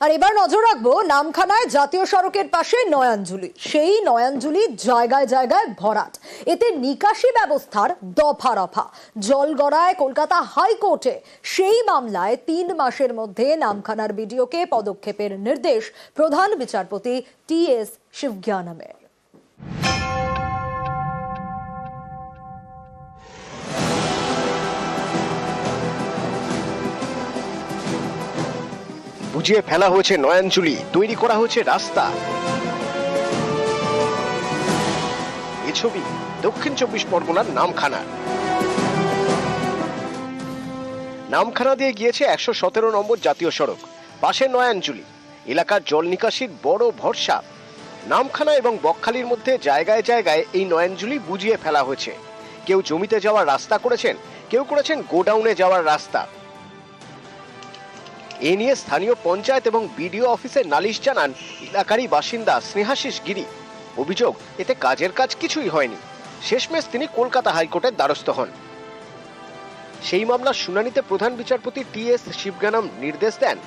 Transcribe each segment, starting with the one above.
আর এবার নজর রাখব নামখানায় জাতীয় সড়কের পাশে নয়াঞ্জলি। সেই নয়াঞ্জলি জায়গায় জায়গায় ভরাট। এতে নিকাশি ব্যবস্থার দফা রফা। জল গড়ায় কলকাতা হাইকোর্টে। সেই মামলায় তিন মাসের মধ্যে নামখানার বিডিওকে পদক্ষেপের নির্দেশ প্রধান বিচারপতি টি এস শিবজ্ঞানমের বুঝিয়ে ফেলা হয়েছে নয়াঞ্জলি, তৈরি করা হয়েছে রাস্তা। এ ছবি দক্ষিণ চব্বিশ পরগনার নামখানা। নামখানা দিয়ে গিয়েছে একশো সতেরো নম্বর জাতীয় সড়ক, পাশে নয়াঞ্জলি। এলাকার জল নিকাশির বড় ভরসা। নামখানা এবং বকখালির মধ্যে জায়গায় জায়গায় এই নয়াঞ্জলি বুঝিয়ে ফেলা হয়েছে। কেউ জমিতে যাওয়ার রাস্তা করেছেন, কেউ করেছেন গোডাউনে যাওয়ার রাস্তা। এ নিয়ে স্থানীয় পঞ্চায়েত এবং বিডিও অফিসে নালিশ জানান এলাকারই বাসিন্দা স্নেহাশিস গিরি। অভিযোগ, এতে কাজের কাজ কিছুই হয়নি। শেষমেশ তিনি কলকাতা হাইকোর্টের দ্বারস্থ হন। সেই মামলার শুনানিতে প্রধান বিচারপতি টি এস শিবগানম নির্দেশ দেন,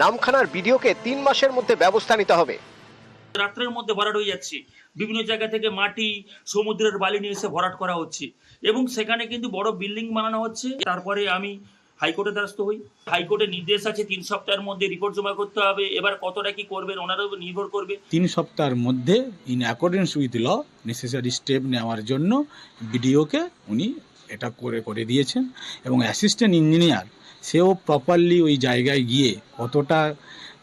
নামখানার বিডিওকে তিন মাসের মধ্যে ব্যবস্থা নিতে হবে। রাত্রের মধ্যে ভরাট হয়ে যাচ্ছে। বিভিন্ন জায়গা থেকে মাটি, সমুদ্রের বালি নিয়ে এসে ভরাট করা হচ্ছে। এবং সেখানে কিন্তু বড় বিল্ডিং বানানো হচ্ছে। তারপরে আমি হাইকোর্টের দ্বারস্থ হই। হাইকোর্টের নির্দেশ আছে তিন সপ্তাহের মধ্যে রিপোর্ট জমা করতে হবে। এবার কতটা কি করবেন ওনার উপর নির্ভর করবে। তিন সপ্তাহের মধ্যে in accordance with law necessary step নেওয়ার জন্য বিডিওকে উনি এটা করে করে দিয়েছেন এবং অ্যাসিস্ট্যান্ট ইঞ্জিনিয়ার সেও প্রপারলি ওই জায়গায় গিয়ে কতটা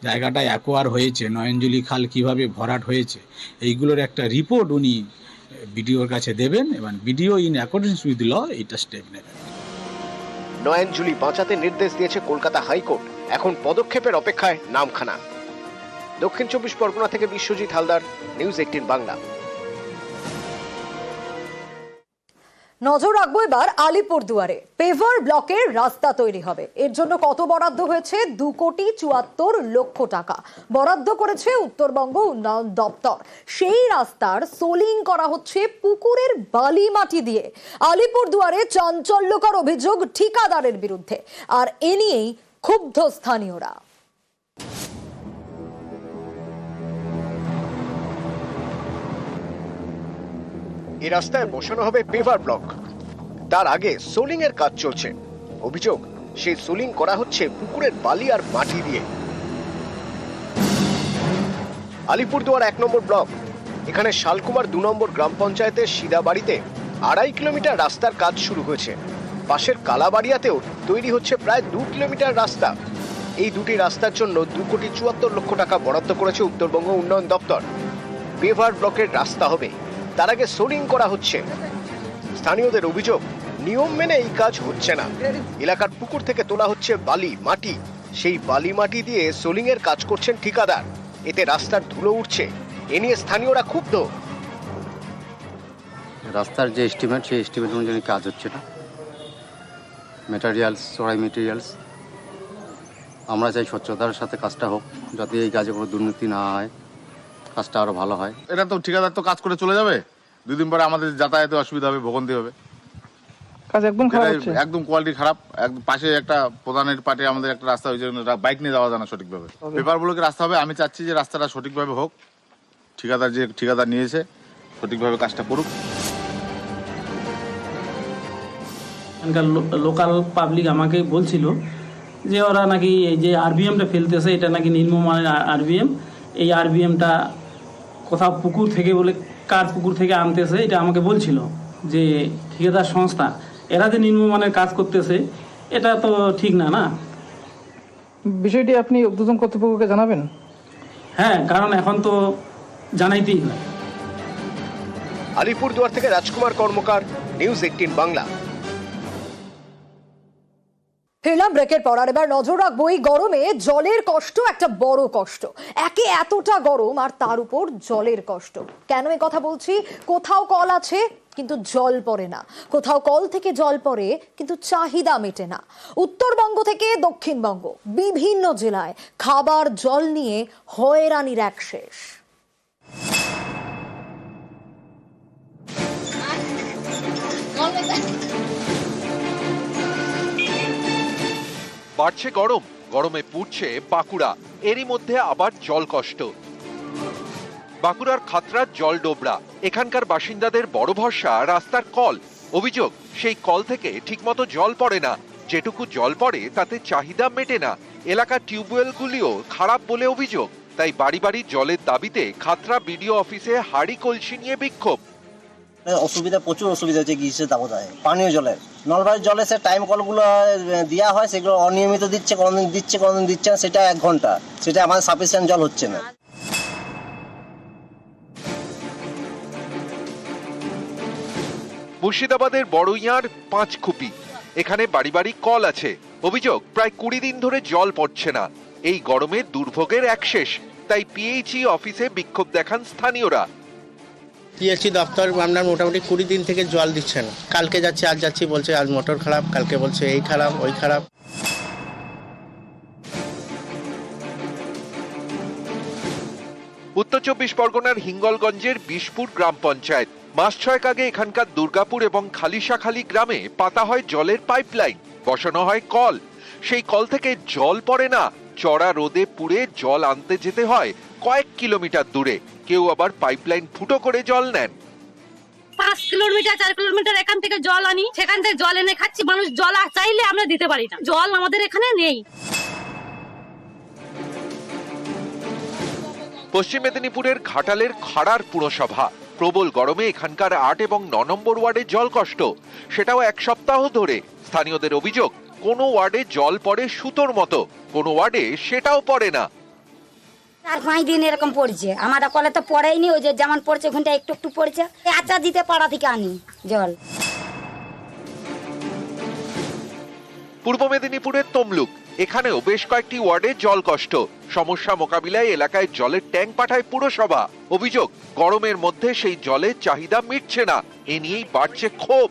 জায়গাটা অ্যাকোয়ার হয়েছে, নয়নজলি খাল কীভাবে ভরাট হয়েছে, এইগুলোর একটা রিপোর্ট উনি বিডিওর কাছে দেবেন এবং BDO in accordance with law এইটা স্টেপ নেবেন। নয়নজুলি বাঁচাতে নির্দেশ দিয়েছে কলকাতা হাইকোর্ট। এখন পদক্ষেপের অপেক্ষায় নামখানা। দক্ষিণ চব্বিশ পরগনা থেকে বিশ্বজিৎ হালদার, নিউজ এইটিন বাংলা। নজর রাখব এবার আলিপুরদুয়ারে পেভার ব্লকের রাস্তা তৈরি হবে। এর জন্য কত বরাদ্দ হয়েছে? দু কোটি চুয়াত্তর লক্ষ টাকা। বরাদ্দ করেছে উত্তরবঙ্গ উন্নয়ন দপ্তর। সেই রাস্তার সোলিং করা হচ্ছে পুকুরের বালি মাটি দিয়ে। আলিপুরদুয়ারে চাঞ্চল্যকর অভিযোগ ঠিকাদারের বিরুদ্ধে। আর এ নিয়েই ক্ষুব্ধ স্থানীয়রা। এই রাস্তায় বসানো হবে পেভার ব্লক। তার আগে সোলিং এর কাজ চলছে। অভিযোগ, সেই সোলিং করা হচ্ছে পুকুরের বালি আর মাটি দিয়ে। আলিপুরদুয়ার এক নম্বর ব্লক। এখানে শালকুমার দু নম্বর গ্রাম পঞ্চায়েতের সিদাবাড়িতে আড়াই কিলোমিটার রাস্তার কাজ শুরু হয়েছে। পাশের কালাবাড়িয়াতেও তৈরি হচ্ছে প্রায় দু কিলোমিটার রাস্তা। এই দুটি রাস্তার জন্য দু কোটি চুয়াত্তর লক্ষ টাকা বরাদ্দ করেছে উত্তরবঙ্গ উন্নয়ন দপ্তর। পেভার ব্লকের রাস্তা হবে। তার আগে সোলিং করা হচ্ছে। স্থানীয়দের অভিযোগ, নিয়ম মেনে এই কাজ হচ্ছে না। এলাকার পুকুর থেকে তোলা হচ্ছে বালি, মাটি। সেই বালি, মাটি দিয়ে সোলিং এর কাজ করছেন ঠিকাদার। এতে রাস্তার ধুলো উঠছে। এ নিয়ে স্থানীয়রা ক্ষুব্ধ। রাস্তার যে এস্টিমেট সেই এস্টিমেট অনুযায়ী কাজ হচ্ছে না। মেটেরিয়ালস চড়াই মেটেরিয়ালস আমরা চাই স্বচ্ছতার সাথে কাজটা হোক, যাতে এই কাজে কোনো দুর্নীতি না হয়। কাজটা আরও ভালো হয়। এটা তো ঠিকাদার তো কাজ করে চলে যাবে। দুদিন পরে আমাদের যাতায়াতে অসুবিধা হবে ভোগান্তি হবে। কাজ একদম খারাপ হচ্ছে। একদম কোয়ালিটি খারাপ। একদম পাশে একটা প্রধানের পাটে আমাদের একটা রাস্তা বাইক নিয়ে যাওয়া যায় না সঠিকভাবে। পেপারগুলোকে রাস্তা হবে আমি চাচ্ছি যে রাস্তাটা সঠিকভাবে হোক। ঠিকাদার যে ঠিকাদার নিয়েছে সঠিকভাবে কাজটা করুক। এখানকার লোকাল পাবলিক আমাকে বলছিল যে ওরা নাকি এই যে আরবিএমটা ফেলতেছে এটা নাকি নিম্নমানের আরবিএম এই আরবিএমটা কোথাও পুকুর থেকে বলে কার পুকুর থেকে আনতেছে এটা আমাকে বলছিল যে ঠিকাদার সংস্থা এরা যে নিম্নমানের কাজ করতেছে এটা তো ঠিক না না? বিষয়টি আপনি উদ্বোধন কর্তৃপক্ষকে জানাবেন? হ্যাঁ কারণ এখন তো জানাইতেই হয়। আলিপুরদুয়ার থেকে রাজকুমার কর্মকার নিউজ এইটিন বাংলা। ফিরলাম ব্রেকের পর, আর এবার নজর রাখব এই গরমে জলের কষ্ট একটা বড় কষ্ট। একে এতটা গরম আর তার উপর জলের কষ্ট। কেন এ কথা বলছি? কোথাও কল আছে, কিন্তু জল পড়ে না। কোথাও কল থেকে জল পড়ে, কিন্তু চাহিদা মেটে না। উত্তরবঙ্গ থেকে দক্ষিণবঙ্গ, বিভিন্ন জেলায় খাবার জল নিয়ে হয়রানির এক শেষ। বাড়ছে গরম, গরমে পুড়ছে বাঁকুড়া। এরই মধ্যে আবার জল কষ্ট। বাঁকুড়ার খাতড়ার জল ডোবরা। এখানকার বাসিন্দাদের বড় ভরসা, রাস্তার কল। অভিযোগ, সেই কল থেকে ঠিকমতো জল পড়ে না। যেটুকু জল পড়ে, তাতে চাহিদা মেটে না। এলাকার টিউবওয়েলগুলিও খারাপ বলে অভিযোগ। তাই বাড়ি বাড়ি জলের দাবিতে খাতরা বিডিও অফিসে হাড়ি কলসি নিয়ে বিক্ষোভ। অসুবিধা, প্রচুর অসুবিধা হচ্ছে গ্রীষ্মের দাবদাহে পানীয় জলের। নলবাড়ির জলে সে টাইম কলগুলো দেওয়া হয়, সেগুলো অনিয়মিত দিচ্ছে, কোনোদিন দিচ্ছে কোনোদিন দিচ্ছে না, সেটা এক ঘণ্টা। সেটা আমাদের সাফিসিয়েন্ট জল হচ্ছে না। মুর্শিদাবাদের বড়ইয়ার পাঁচ খুপি এখানে বাড়ি বাড়ি কল আছে। অভিযোগ, প্রায় কুড়ি দিন ধরে জল পড়ছে না। এই গরমে দুর্ভোগের এক শেষ তাই পিএইচই অফিসে বিক্ষোভ দেখান স্থানীয়রা। পিএসসি দপ্তর আপনার মোটামুটি কুড়ি দিন থেকে জল দিচ্ছে না। কালকে যাচ্ছি, আজ যাচ্ছি, বলছে আজ মোটর খারাপ, কালকে বলছে এই খারাপ, ওই খারাপ। উত্তর চব্বিশ পরগনার হিঙ্গলগঞ্জের বিশপুর গ্রাম পঞ্চায়েত। মাস ছয়েক আগে এখানকার দুর্গাপুর এবং খালিশাখালি গ্রামে পাতা হয় জলের পাইপলাইন, বসানো হয় কল। সেই কল থেকে জল পড়ে না, চড়া রোদে পুড়ে জল আনতে যেতে হয় কয়েক কিলোমিটার দূরে। কেউ আবার পাইপলাইন ফুটো করে জল নেন। পাঁচ কিলোমিটার চার কিলোমিটার এখান থেকে জল আনি। সেখান থেকে জল এনে খাচ্ছি। মানুষ জল চাইলে আমরা দিতে পারি না। জল আমাদের এখানে নেই। পশ্চিম মেদিনীপুরের ঘাটালের খাড়ার পুরসভা। প্রবল গরমে এখানকার আট এবং ন নম্বর ওয়ার্ডে জল কষ্ট। সেটাও এক সপ্তাহ ধরে। স্থানীয়দের অভিযোগ কোনো ওয়ার্ডে জল পড়ে সুতোর মতো। কোনো ওয়ার্ডে সেটাও পড়ে না। চার পাঁচ দিন এরকম পড়ছে। আমাদের কলে তো পড়েইনি, ওই যে যেমন পড়ছে ওখানটা একটু একটু পড়ছে। আচ্ছা দিতে পাড়া থেকে আনি, জল। পূর্ব মেদিনীপুরের তমলুক, এখানেও বেশ কয়েকটি ওয়ার্ডে জল কষ্ট। সমস্যা মোকাবিলায় এলাকায় জলের ট্যাঙ্ক পাঠায় পুরসভা। অভিযোগ, গরমের মধ্যে সেই জলের চাহিদা মিটছে না। এ নিয়েই বাড়ছে ক্ষোভ।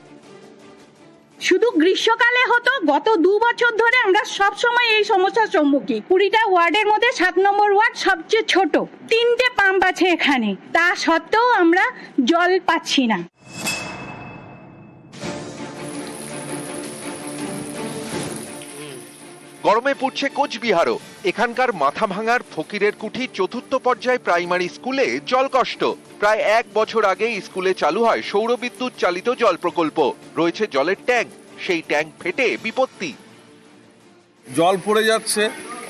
শুধু গ্রীষ্মকালে হতো, গত দু বছর ধরে আমরা সব সময় এই সমস্যার সম্মুখীন। কুড়িটা ওয়ার্ডের মধ্যে সাত নম্বর ওয়ার্ড সবচেয়ে ছোট। তিনটে পাম্প আছে এখানে। তা সত্ত্বেও আমরা জল পাচ্ছি না। গরমে পড়ছে কোচবিহারও। এখানকার মাথা ভাঙার ফকিরের কুঠি চতুর্থ পর্যায়ে প্রাইমারি স্কুলে জল কষ্ট প্রায় এক বছর আগে স্কুলে চালু হয় সৌরবিদ্যুৎ চালিত জল প্রকল্প। রয়েছে জলের ট্যাঙ্ক, সেই ট্যাঙ্ক ফেটে বিপত্তি। জল পড়ে যাচ্ছে,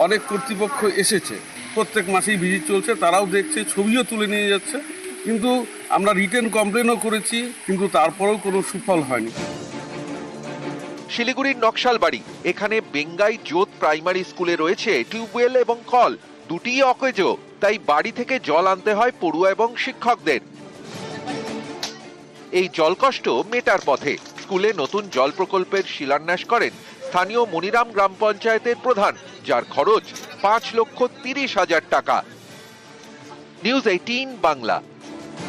অনেক কর্তৃপক্ষ এসেছে। প্রত্যেক মাসেই ভিজিট চলছে, তারাও দেখছে, ছবিও তুলে নিয়ে যাচ্ছে। কিন্তু আমরা রিটেন কমপ্লেনও করেছি, কিন্তু তারপরেও কোনো সুফল হয়নি। শিলিগুড়ির নকশালবাড়ি। এখানে বেঙ্গাই জোত প্রাইমারি স্কুলে রয়েছে টিউবওয়েল এবং কল দুটিই অকেজ। তাই বাড়ি থেকে জল আনতে হয় পড়ুয়া এবং শিক্ষকদের। এই জলকষ্ট মেটার পথে স্কুলে নতুন জল প্রকল্পের শিলান্যাস করেন স্থানীয় মনিরাম গ্রাম পঞ্চায়েতের প্রধান, যার খরচ পাঁচ লক্ষ তিরিশ হাজার টাকা। News eighteen Bangla.